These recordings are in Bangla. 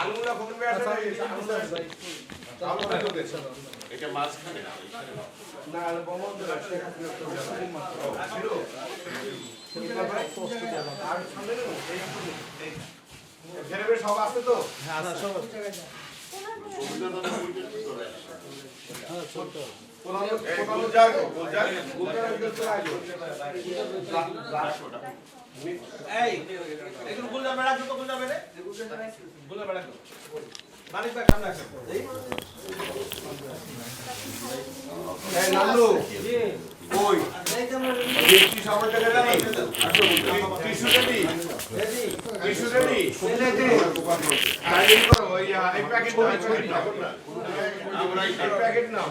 আলুগুলা দেশ এটা মাঝখানে না, আলু বন্ধ আছে ছিল আর সামনে সব আছে তো? রবীন্দ্রনাথের বইটা কি করো। ওই আটটু ফিরে সাফাই রেডি? এই রেডি? রেডি দাঁড়াও।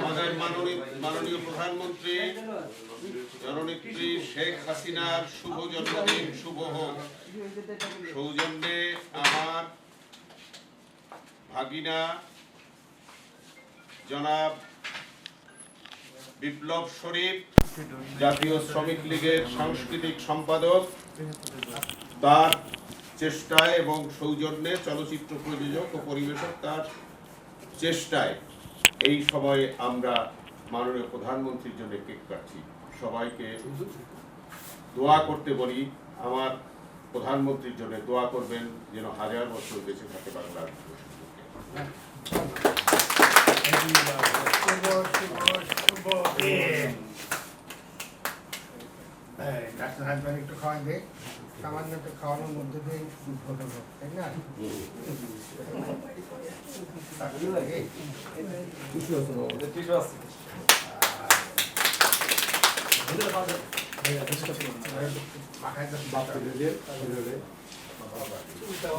আমাদের মাননীয় প্রধানমন্ত্রী, জননেত্রী শেখ হাসিনার শুভ জন্মদিন, শুভ হোক। সৌজন্যে আমার ভাগিনা জনাব বিপ্লব শরীফ, জাতীয় শ্রমিক লীগের সাংস্কৃতিক সম্পাদক, তার চেষ্টায় এবং সৌজন্যে চলচ্চিত্র প্রযোজক ও পরিবেশক তার চেষ্টায় এই সময়ে আমরা মাননীয় প্রধানমন্ত্রীর জন্য কেক কাটছি। সবাইকে দোয়া করতে বলি, আমার প্রধানমন্ত্রীর জন্য দোয়া করবেন যেন হাজার বছর বেঁচে থাকে বাংলার একটু খাওয়ান দে। সামান্য একটা খাওয়ানোর মধ্যে দিয়ে ঘটে তাই না?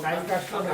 টাইম নাকি না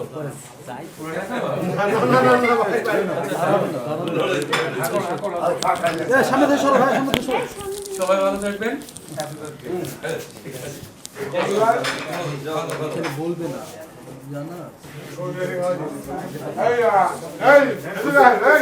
সবাই ভালো থাকবেন আমার না, না। না, ভাই।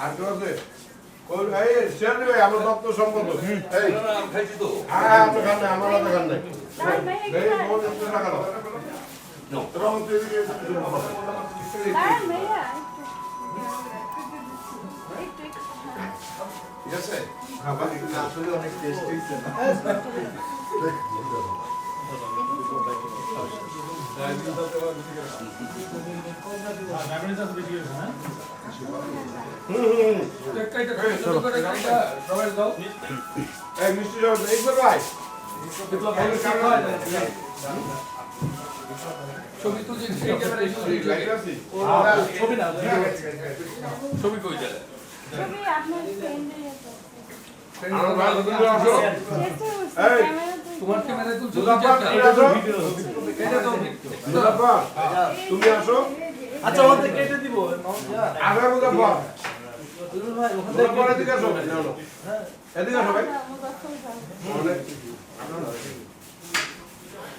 আর কেউ আছে? আমার দপ্তর হ্যাঁ, আপনি খান নাই, আমার খান নাই। এই, মোট একটু টাকা দাও। প্রধানমন্ত্রী এদিকে এসে কিছু বলো। ঠিক আছে? হ্যাঁ, ভাই, আসলে অনেক টেস্ট হয়েছে না? হুম, হুম, হুম। এই মিষ্টি তো। ছবি না। ছবি কই যায় ছবি আপনার ফ্রেন্ডের তুমি আসো তোমার তো তুমি আচ্ছা ওখান থেকে কেটে দিব আগে এদিকে আসো এদিকে আসো ভাই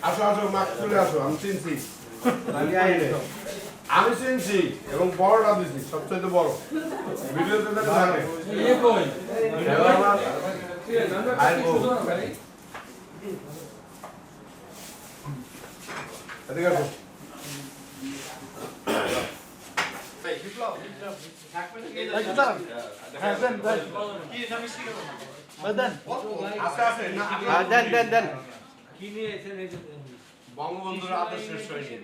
আসো আসো মাছ চলে আসো আমি চিনছি। আমি চিনছি এবং বড়টা দিছি সবচেয়ে বড়। ভিডিওতে দেন আছে দেন। আছে আছে না হ্যাঁ দেন দেন দেন বঙ্গবন্ধুর আদর্শের সৈনিক